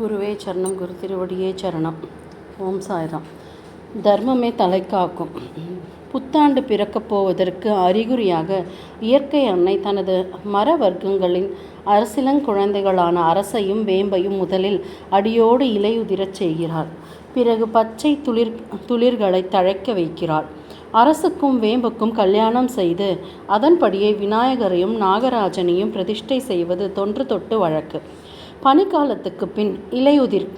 குருவே சரணம் குரு திருவடியே சரணம். ஓம் சாய்ராம். தர்மமே தலை காக்கும் புத்தாண்டு பிறக்கப் போவதற்கு அறிகுறியாக இயற்கை அன்னை தனது மர வர்க்கங்களின் அரசிலங்குழந்தைகளான அரசையும் வேம்பையும் முதலில் அடியோடு இலையுதிரச் செய்கிறாள். பிறகு பச்சை துளிர் துளிர்களை தழைக்க வைக்கிறாள். அரசுக்கும் வேம்புக்கும் கல்யாணம் செய்து அதன்படியே விநாயகரையும் நாகராஜனையும் பிரதிஷ்டை செய்வது தொன்று தொட்டு வழக்கு. பனிக்காலத்துக்கு பின் இலையுதிர்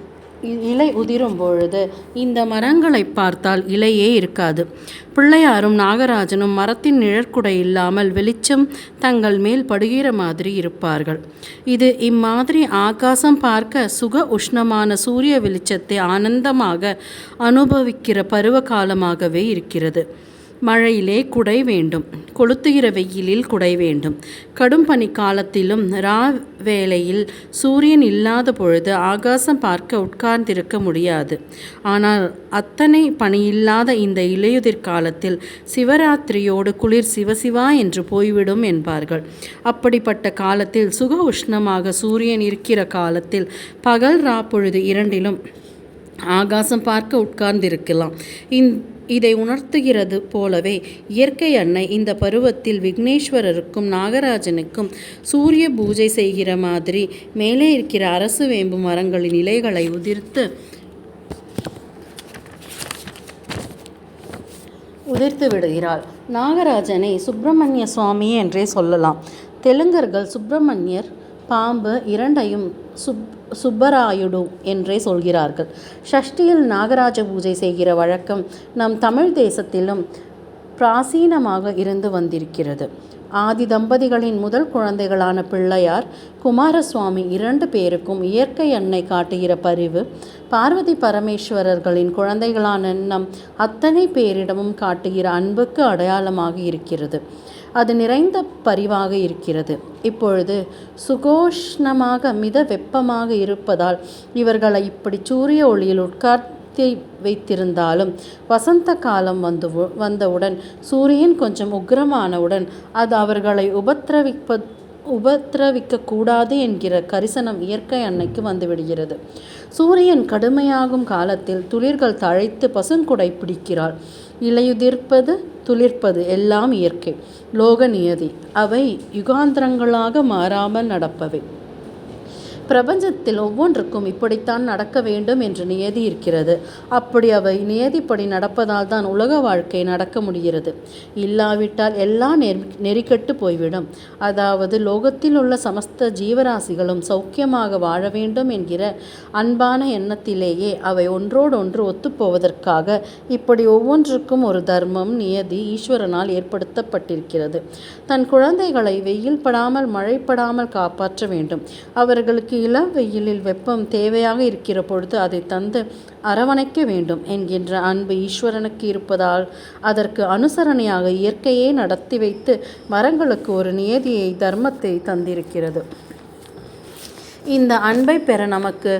இலை உதிரும் பொழுது இந்த மரங்களை பார்த்தால் இலையே இருக்காது. பிள்ளையாரும் நாகராஜனும் மரத்தின் நிழற்குடை இல்லாமல் வெளிச்சம் தங்கள் மேல் படுகிற மாதிரி இருப்பார்கள். இது இம்மாதிரி ஆகாசம் பார்க்க சுக உஷ்ணமான சூரிய வெளிச்சத்தை ஆனந்தமாக அனுபவிக்கிற பருவ காலமாகவே இருக்கிறது. மழையிலே குடை வேண்டும். கொளுத்துகிற வெயிலில் குடை வேண்டும். கடும் பனி காலத்திலும் ரா வேளையில் சூரியன் இல்லாத பொழுது ஆகாசம் பார்க்க உட்கார்ந்திருக்க முடியாது. ஆனால் அத்தனை பனியில்லாத இந்த இலையுதிர் காலத்தில் சிவராத்திரியோடு குளிர் சிவசிவா என்று போய்விடும் என்பார்கள். அப்படிப்பட்ட காலத்தில் சுக உஷ்ணமாக சூரியன் இருக்கிற காலத்தில் பகல் ரா பொழுது இரண்டிலும் ஆகாசம் பார்க்க உட்கார்ந்திருக்கலாம். இந் இதை உணர்த்துகிறது போலவே இயற்கை அன்னை இந்த பருவத்தில் விக்னேஸ்வரருக்கும் நாகராஜனுக்கும் சூரிய பூஜை செய்கிற மாதிரி மேலே இருக்கிற அரசு வேம்பு மரங்களின் இலைகளை உதிர்த்து உதிர்த்து விடுகிறாள். நாகராஜனை சுப்பிரமணிய சுவாமி என்றே சொல்லலாம். தெலுங்கர்கள் சுப்பிரமணியர் பாம்பு இரண்டையும் சுப் சுப்பராயுடு என்றே சொல்கிறார்கள். ஷஷ்டியில் நாகராஜ பூஜை செய்கிற வழக்கம் நம் தமிழ் தேசத்திலும் பிராசீனமாக இருந்து வந்திருக்கிறது. ஆதி தம்பதிகளின் முதல் குழந்தைகளான பிள்ளையார் குமாரசுவாமி இரண்டு பேருக்கும் இயற்கை அன்னை காட்டுகிற பரிவு பார்வதி பரமேஸ்வரர்களின் குழந்தைகளான நம் அத்தனை பேரிடமும் காட்டுகிற அன்புக்கு அடையாளமாக இருக்கிறது. அது நிறைந்த பரிவாக இருக்கிறது. இப்பொழுது சுகோஷ்ணமாக மித வெப்பமாக இருப்பதால் இவர்களை இப்படி சூரிய ஒளியில் உட்கார்த்தி வைத்திருந்தாலும் வசந்த காலம் வந்து வந்தவுடன் சூரியன் கொஞ்சம் உக்கிரமானவுடன் அது அவர்களை உபத்திரவிப்ப உபத்திரவிக்க கூடாது என்கிற கரிசனம் இயற்கை அன்னைக்கு வந்துவிடுகிறது. சூரியன் கடுமையாகும் காலத்தில் துளிர்கள் தழைத்து பசுங்குடை பிடிக்கிறாள். இலையுதிர்ப்பது துளிர்ப்பது எல்லாம் இயற்கை. லோக நியதி அவை யுகாந்திரங்களாக மாறாமல் நடப்பவை. பிரபஞ்சத்தில் ஒவ்வொன்றுக்கும் இப்படித்தான் நடக்க வேண்டும் என்று நியதி இருக்கிறது அப்படி அவை நியதிப்படி நடப்பதால் தான் உலக வாழ்க்கை நடக்க முடிகிறது. இல்லாவிட்டால் எல்லாம் நெறி நெறிக்கட்டு போய்விடும். அதாவது லோகத்தில் உள்ள சமஸ்த ஜீவராசிகளும் சௌக்கியமாக வாழ வேண்டும் என்கிற அன்பான எண்ணத்திலேயே அவை ஒன்றோடொன்று ஒத்துப்போவதற்காக இப்படி ஒவ்வொன்றுக்கும் ஒரு தர்மம் நியதி ஈஸ்வரனால் ஏற்படுத்தப்பட்டிருக்கிறது. தன் குழந்தைகளை வெயில் படாமல் மழைப்படாமல் காப்பாற்ற வேண்டும். அவர்களுக்கு இளம் வெயிலில் வெப்பம் தேவையாக இருக்கிற பொழுது அதை தந்து அரவணைக்க வேண்டும் என்கின்ற அன்பு ஈஸ்வரனுக்கு இருப்பதால் அதற்கு அனுசரணையாக இயற்கையே நடத்தி வைத்து மரங்களுக்கு ஒரு நியதியை தர்மத்தை தந்திருக்கிறது. இந்த அன்பை பெற நமக்கு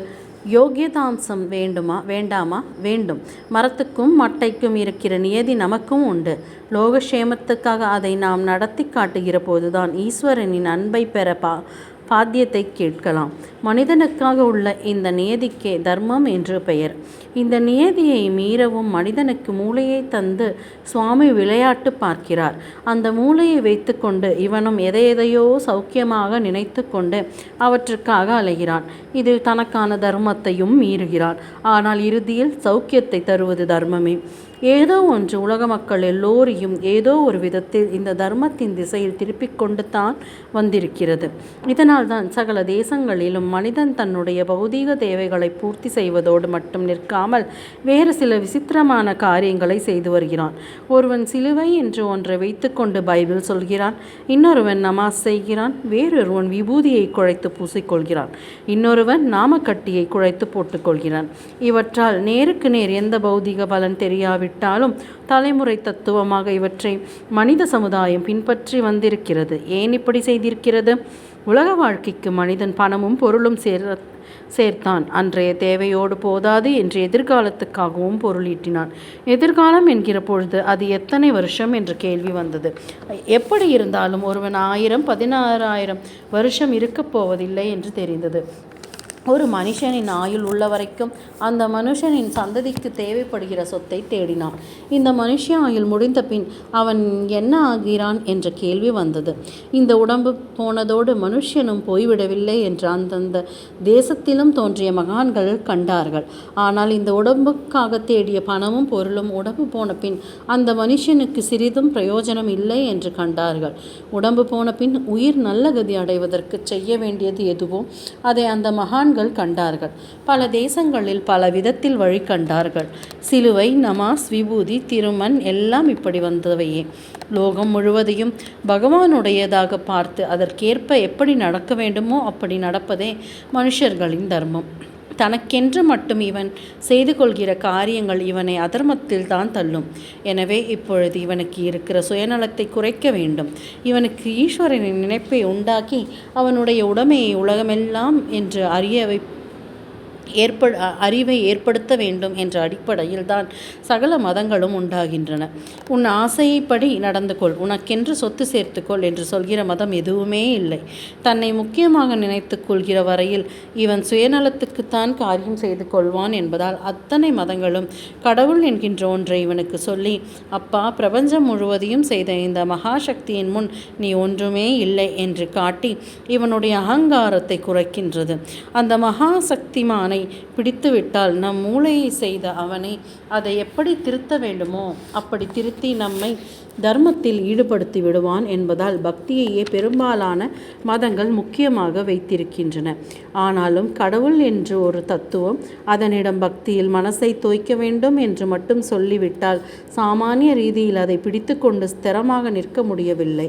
யோகியதாம்சம் வேண்டுமா? வேண்டாமா? வேண்டும். மரத்துக்கும் மட்டைக்கும் இருக்கிற நியதி நமக்கும் உண்டு. லோகக்ஷேமத்துக்காக அதை நாம் நடத்தி காட்டுகிற போதுதான் ஈஸ்வரனின் அன்பை பெற பா பாத்தியத்தை கேட்கலாம். மனிதனுக்காக உள்ள இந்த நியதிக்கே தர்மம் என்று பெயர். இந்த நியதியை மீறவும் மனிதனுக்கு மூளையை தந்து சுவாமி விளையாட்டு பார்க்கிறார். அந்த மூளையை வைத்துக்கொண்டு இவனும் எதை எதையோ சௌக்கியமாக நினைத்து கொண்டு அவற்றுக்காக அலைகிறான். இதில் தனக்கான தர்மத்தையும் மீறுகிறான். ஆனால் இறுதியில் சௌக்கியத்தை தருவது தர்மமே. ஏதோ ஒன்று உலக மக்கள் எல்லோரையும் ஏதோ ஒரு விதத்தில் இந்த தர்மத்தின் திசையில் திருப்பிக் கொண்டு தான் வந்திருக்கிறது. இதனால் தான் சகல தேசங்களிலும் மனிதன் தன்னுடைய பௌதீக தேவைகளை பூர்த்தி செய்வதோடு மட்டும் நிற்காமல் வேறு சில விசித்திரமான காரியங்களை செய்து வருகிறான். ஒருவன் சிலுவை என்று ஒன்றை வைத்துக்கொண்டு பைபிள் சொல்கிறான் இன்னொருவன் நமாஸ் செய்கிறான் வேறொருவன் விபூதியை குழைத்து பூசிக்கொள்கிறான் இன்னொருவன் நாமக்கட்டியை குழைத்து போட்டுக்கொள்கிறான் இவற்றால் நேருக்கு நேர் எந்த பௌதீக பலன் தெரியாவிட்டாலும் தலைமுறை தத்துவமாக இவற்றை மனித சமுதாயம் பின்பற்றி வந்திருக்கிறது. ஏன் இப்படி செய்திருக்கிறது? உலக வாழ்க்கைக்கு மனிதன் பணமும் பொருளும் சேர சேர்த்தான். அன்றைய தேவையோடு போதாது என்று எதிர்காலத்துக்காகவும் பொருளீட்டினான் எதிர்காலம் என்கிற பொழுது அது எத்தனை வருஷம் என்ற கேள்வி வந்தது. எப்படி இருந்தாலும் ஒருவன் ஆயிரம் பதினாறாயிரம் வருஷம் இருக்கப் போவதில்லை என்று தெரிந்தது. ஒரு மனுஷனின் ஆயுள் உள்ள வரைக்கும் அந்த மனுஷனின் சந்ததிக்கு தேவைப்படுகிற சொத்தை தேடினான். இந்த மனுஷ ஆயுள் முடிந்த பின் அவன் என்ன ஆகிறான் என்ற கேள்வி வந்தது. இந்த உடம்பு போனதோடு மனுஷனும் போய்விடவில்லை என்று அந்தந்த தேசத்திலும் தோன்றிய மகான்கள் கண்டார்கள். ஆனால் இந்த உடம்புக்காக தேடிய பணமும் பொருளும் உடம்பு போன பின் அந்த மனுஷனுக்கு சிறிதும் பிரயோஜனம் இல்லை என்று கண்டார்கள். உடம்பு போன பின் உயிர் நல்ல கதி அடைவதற்கு செய்ய வேண்டியது எதுவோ அதை அந்த மகான்கள் கண்டார்கள். பல தேசங்களில் பல விதத்தில் வழி கண்டார்கள். சிலுவை நமாஸ் விபூதி திருமண் எல்லாம் இப்படி வந்தவையே. லோகம் முழுவதையும் பகவானுடையதாக பார்த்து அதற்கேற்ப எப்படி நடக்க வேண்டுமோ அப்படி நடப்பதே மனுஷர்களின் தர்மம். தனக்கென்று மட்டும் இவன் செய்து கொள்கிற காரியங்கள் இவனை அதர்மத்தில் தான் தள்ளும். எனவே இப்பொழுது இவனுக்கு இருக்கிற சுயநலத்தை குறைக்க வேண்டும். இவனுக்கு ஈஸ்வரனின் நினைப்பை உண்டாக்கி அவனுடைய உடமையை உலகமெல்லாம் என்று அறிய வை ஏற்ப அறிவை ஏற்படுத்த வேண்டும் என்ற அடிப்படையில் தான் சகல மதங்களும் உண்டாகின்றன. உன் ஆசைப்படி நடந்து கொள் உனக்கென்று சொத்து சேர்த்துக்கொள் என்று சொல்கிற மதம் எதுவுமே இல்லை. தன்னை முக்கியமாக நினைத்து கொள்கிற வரையில் இவன் சுயநலத்துக்குத்தான் காரியம் செய்து கொள்வான் என்பதால் அத்தனை மதங்களும் கடவுள் என்கின்ற ஒன்றை இவனுக்கு சொல்லி அப்பா பிரபஞ்சம் முழுவதையும் செய்த இந்த மகாசக்தியின் முன் நீ ஒன்றுமே இல்லை என்று காட்டி இவனுடைய அகங்காரத்தை குறைக்கின்றது. அந்த மகாசக்திமானை பிடித்துவிட்டால் நம் மூளையை செய்த அவனை அதை எப்படி திருத்த வேண்டுமோ அப்படி திருத்தி நம்மை தர்மத்தில் ஈடுபடுத்தி விடுவான் என்பதால் பக்தியையே பெரும்பாலான மதங்கள் முக்கியமாக வைத்திருக்கின்றன. ஆனாலும் கடவுள் என்று ஒரு தத்துவம் அதனிடம் பக்தியில் மனசை தோய்க்க வேண்டும் என்று மட்டும் சொல்லிவிட்டால் சாமானிய ரீதியில் அதை பிடித்து கொண்டு ஸ்திரமாக நிற்க முடியவில்லை.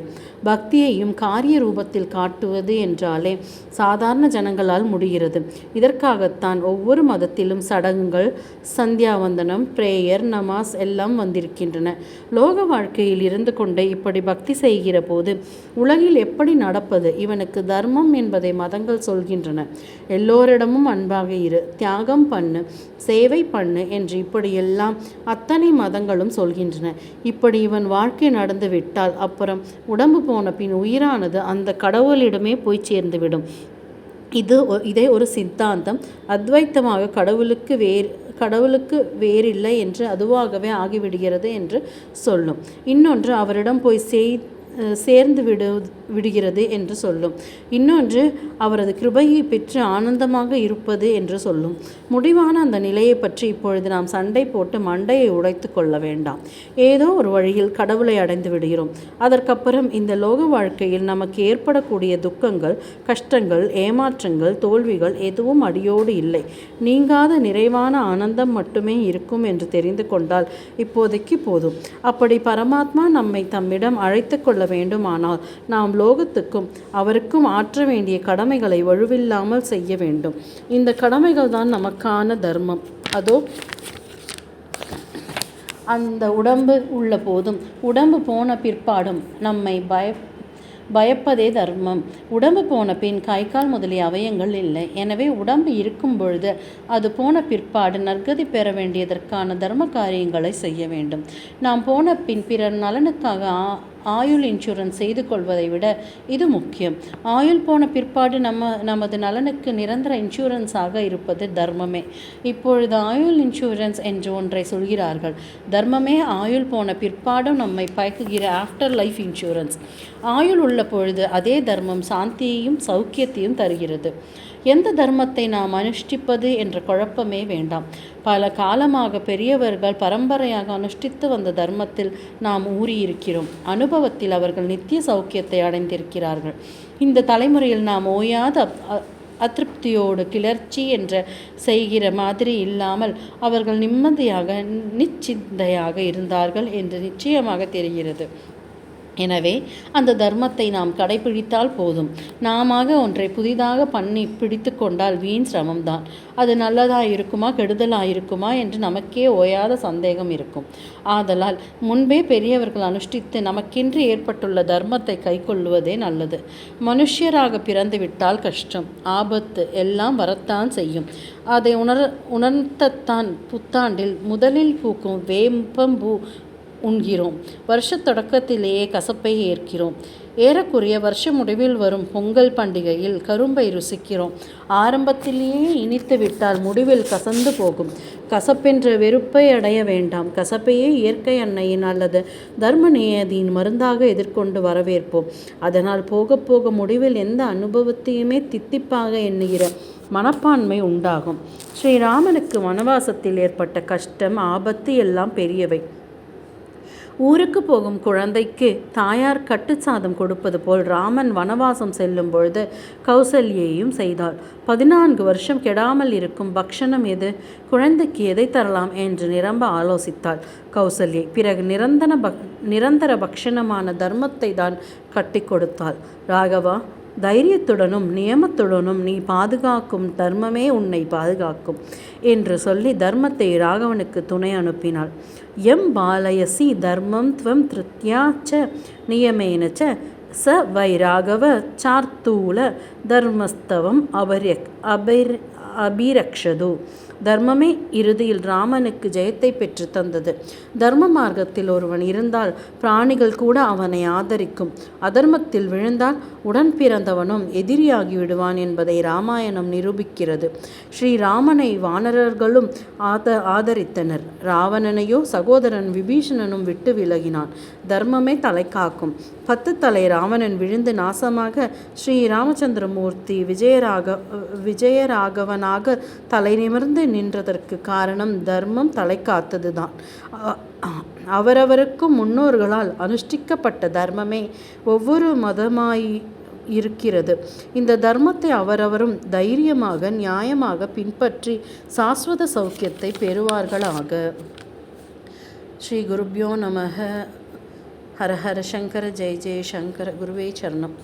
பக்தியையும் காரிய ரூபத்தில் காட்டுவது என்றாலே சாதாரண ஜனங்களால் முடிகிறது. இதற்காகத்தான் ஒவ்வொரு மதத்திலும் சடங்குகள் சந்தியாவந்தனம் பிரேயர் நமாஸ் எல்லாம் வந்திருக்கின்றன. லோக வாழ்க்கையில் இருந்து கொண்டே இப்படி பக்தி செய்கிற போது உலகில் எப்படி நடப்பது? இவனுக்கு தர்மம் என்பதை மதங்கள் சொல்கின்றன. எல்லோரிடமும் அன்பாக இரு. தியாகம் பண்ணு சேவை பண்ணு என்று இப்படியெல்லாம் அத்தனை மதங்களும் சொல்கின்றன. இப்படி இவன் வாழ்க்கை நடந்து விட்டால் அப்புறம் உடம்பு போன பின் உயிரானது அந்த கடவுளிடமே போய் சேர்ந்துவிடும். இது ஒ- இதே ஒரு சித்தாந்தம். அத்வைத்தமாக கடவுளுக்கு வேறு கடவுளுக்கு வேறில்லை என்று அதுவாகவே ஆகிவிடுகிறது என்று சொல்லும். இன்னொன்று அவரிடம் போய் செய் சேர்ந்து விடு விடுகிறது என்று சொல்லும். இன்னொன்று அவரது கிருபையை பெற்று ஆனந்தமாக இருப்பது என்று சொல்லும். முடிவான அந்த நிலையை பற்றி இப்பொழுது நாம் சண்டை போட்டு மண்டையை உடைத்து கொள்ள வேண்டாம். ஏதோ ஒரு வழியில் கடவுளை அடைந்து விடுகிறோம். அதற்கப்புறம் இந்த லோக வாழ்க்கையில் நமக்கு ஏற்படக்கூடிய துக்கங்கள் கஷ்டங்கள் ஏமாற்றங்கள் தோல்விகள் எதுவும் அடியோடு இல்லை. நீங்காத நிறைவான ஆனந்தம் மட்டுமே இருக்கும் என்று தெரிந்து கொண்டால் இப்போதைக்கு போதும். அப்படி பரமாத்மா நம்மை தம்மிடம் அழைத்து கொள்ள வேண்டுமானால் நாம் லோகத்துக்கும் அவருக்கும் ஆற்ற வேண்டிய கடமைகளை வலுவில்லாமல் செய்ய வேண்டும். இந்த கடமைகள் தான் நமக்கான தர்மம். அதோ அந்த உடம்பு உள்ள போதும். உடம்பு போன பிற்பாடும் நம்மை பய பயப்பதே தர்மம். உடம்பு போன பின் கை கால் முதலிய அவயங்கள் இல்லை. எனவே உடம்பு இருக்கும் பொழுது அது போன பிற்பாடு நற்கதி பெற வேண்டியதற்கான தர்ம காரியங்களை செய்ய வேண்டும். நாம் போன பின் பிறர் நலனுக்காக ஆயுள் இன்சூரன்ஸ் செய்து கொள்வதை விட இது முக்கியம். ஆயுள் போன பிற்பாடு நம்ம நமது நலனுக்கு நிரந்தர இன்சூரன்ஸாக இருப்பது தர்மமே. இப்பொழுது ஆயுள் இன்சூரன்ஸ் என்று ஒன்றை சொல்கிறார்கள். தர்மமே ஆயுள் போன பிற்பாடும் நம்மை பயக்குகிற ஆஃப்டர் லைஃப் இன்சூரன்ஸ் ஆயுள் உள்ள பொழுது அதே தர்மம் சாந்தியையும் சௌக்கியத்தையும் தருகிறது. எந்த தர்மத்தை நாம் அனுஷ்டிப்பது என்ற குழப்பமே வேண்டாம். பல காலமாக பெரியவர்கள் பரம்பரையாக அனுஷ்டித்து வந்த தர்மத்தில் நாம் ஊறியிருக்கிறோம். அனுபவத்தில் அவர்கள் நித்திய சௌக்கியத்தை அடைந்திருக்கிறார்கள். இந்த தலைமுறையில் நாம் ஓயாத அப்- அ- அதிருப்தியோடு கிளர்ச்சி என்ற செய்கிற மாதிரி இல்லாமல் அவர்கள் நிம்மதியாக நிச்சிந்தையாக இருந்தார்கள் என்று நிச்சயமாக தெரிகிறது. எனவே அந்த தர்மத்தை நாம் கடைபிடித்தால் போதும். நாம ஒன்றை புதிதாக பண்ணி பிடித்து கொண்டால் வீண் சிரமம்தான். அது நல்லதா இருக்குமா கெடுதலா இருக்குமா என்று நமக்கே ஓயாத சந்தேகம் இருக்கும். ஆதலால் முன்பே பெரியவர்கள் அனுஷ்டித்து நமக்கென்று ஏற்பட்டுள்ள தர்மத்தை கைக்கொள்ளுவதே நல்லது. மனுஷியராக பிறந்து விட்டால் கஷ்டம். ஆபத்து எல்லாம் வரத்தான் செய்யும். அதை உணர் உணர்த்தத்தான் புத்தாண்டில் முதலில் பூக்கும் வேம்பம்பூ உண்கிறோம். வருஷத் தொடக்கத்திலேயே கசப்பை ஏற்கிறோம். ஏறக்குறைய வருஷ முடிவில் வரும் பொங்கல் பண்டிகையில் கரும்பை ருசிக்கிறோம். ஆரம்பத்திலேயே இனித்து விட்டால் முடிவில் கசந்து போகும். கசப்பென்ற வெறுப்பை அடைய வேண்டாம். கசப்பையே இயற்கை அன்னையின் அல்லது தர்ம நியதியின் மருந்தாக எதிர்கொண்டு வரவேற்போம். அதனால் போக போக முடிவில் எந்த அனுபவத்தையுமே தித்திப்பாக எண்ணுகிற மனப்பான்மை உண்டாகும். ஸ்ரீராமனுக்கு வனவாசத்தில் ஏற்பட்ட கஷ்டம் ஆபத்து எல்லாம் பெரியவை. ஊருக்கு போகும் குழந்தைக்கு தாயார் கட்டுச்சாதம் கொடுப்பது போல் ராமன் வனவாசம் செல்லும் பொழுது கௌசல்யையும் செய்தாள். பதினான்கு வருஷம் கெடாமல் இருக்கும் பக்ஷணம் எது? குழந்தைக்கு எதை தரலாம் என்று நிரம்ப ஆலோசித்தாள். கௌசல்யை பிறகு நிரந்தர பக் நிரந்தர பக்ஷணமான தர்மத்தை தான் கட்டி கொடுத்தாள். ராகவா தைரியத்துடனும் நியமத்துடனும் நீ பாதுகாக்கும் தர்மமே உன்னை பாதுகாக்கும் என்று சொல்லி தர்மத்தை ராகவனுக்கு துணை அனுப்பினாள். எம் பாலயசி தர்மம் துவம் திருத்தியா ச நியமேன ச ச வை ராகவ சார்த்தூல தர்மஸ்தவம் அபரி அபிர் அபிரக்ஷது. தர்மமே இறுதியில் ராமனுக்கு ஜெயத்தை பெற்று தந்தது. தர்ம மார்க்கத்தில் ஒருவன் இருந்தால் பிராணிகள் கூட அவனை ஆதரிக்கும். அதர்மத்தில் விழுந்தால் உடன் பிறந்தவனும் எதிரியாகி விடுவான் என்பதை ராமாயணம் நிரூபிக்கிறது. ஸ்ரீராமனை வானரர்களும் ஆத ஆதரித்தனர். ராவணனையோ சகோதரன் விபீஷணனும் விட்டு விலகினான். தர்மமே தலை காக்கும். பத்து தலை ராவணன் விழுந்து நாசமாக ஸ்ரீ ராமச்சந்திரமூர்த்தி விஜயராக விஜயராகவனாக தலை நிமிர்ந்து நின்றதற்கு காரணம் தர்மம் தலை காத்ததுதான் அவரவருக்கும் முன்னோர்களால் அனுஷ்டிக்கப்பட்ட தர்மமே ஒவ்வொரு மதமாய் இருக்கிறது இந்த தர்மத்தை அவரவரும் தைரியமாக நியாயமாக பின்பற்றி சாஸ்வத சௌக்கியத்தை பெறுவார்களாக. ஸ்ரீ குருப்யோ நமக. ஹர ஹர சங்கர ஜெய் ஜெய சங்கர குருவே சரணம்.